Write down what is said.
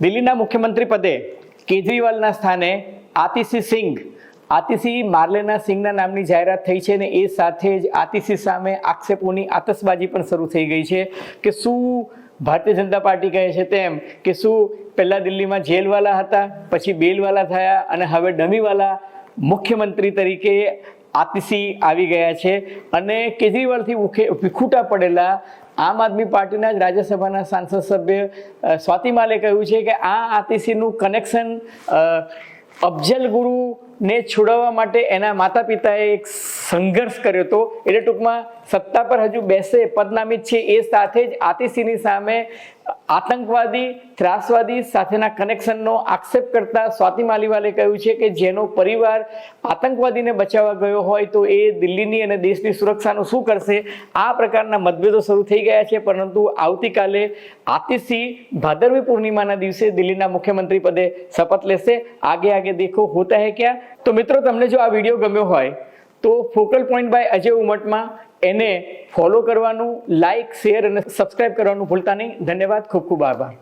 દિલ્હીના મુખ્યમંત્રી પદે કેજરીવાલના સ્થાને આતિશી સિંઘ, આતિશી માર્લેના સિંઘના નામની જાહેરાત થઈ છે ને એ સાથે જ આતિશી સામે આક્ષેપોની આતશબાજી પણ શરૂ થઈ ગઈ છે કે શું ભારતીય જનતા પાર્ટી કહે છે તેમ કે શું પહેલાં દિલ્હીમાં જેલવાલા હતા, પછી બેલવાલા થયા અને હવે ડમીવાલા મુખ્યમંત્રી તરીકે આતિશી આવી ગયા છે અને કેજરીવાલથી વિખૂટા પડેલા આમ આદમી પાર્ટીના જ રાજ્યસભાના સાંસદ સભ્ય સ્વાતિ માલે કહ્યું છે કે આ આતિશીનું કનેક્શન અફજલ ગુરુને છોડાવવા માટે એના માતા પિતાએ એક સંઘર્ષ કર્યો હતો. એટલે ટૂંકમાં સત્તા પર હજુ બેસે પદનામિત છે એ સાથે જ આતિશીની સામે આતંકવાદી, ત્રાસવાદી સાથેના કનેક્શનનો આક્ષેપ કરતા સ્વાતિ માલીવાલે કહ્યું છે કે જેનો પરિવાર આતંકવાદીને બચાવવા ગયો હોય તો એ દિલ્હીની અને દેશની સુરક્ષાનું શું કરશે? આ પ્રકારના મતભેદો શરૂ થઈ ગયા છે, પરંતુ આવતીકાલે આતિશી ભાદરવી પૂર્ણિમાના દિવસે દિલ્હીના મુખ્યમંત્રી પદે શપથ લેશે. આગે આગે દેખો, હોતા હે ક્યાં? તો મિત્રો, તમને જો આ વીડિયો ગમ્યો હોય, તો ફોકલ પોઈન્ટ બાય અજય ઉમટમાં એને ફોલો કરવાનું લાઇક શેર અને સબસ્ક્રાઈબ કરવાનું ભૂલતા નહીં. ધન્યવાદ ખૂબ ખૂબ આભાર.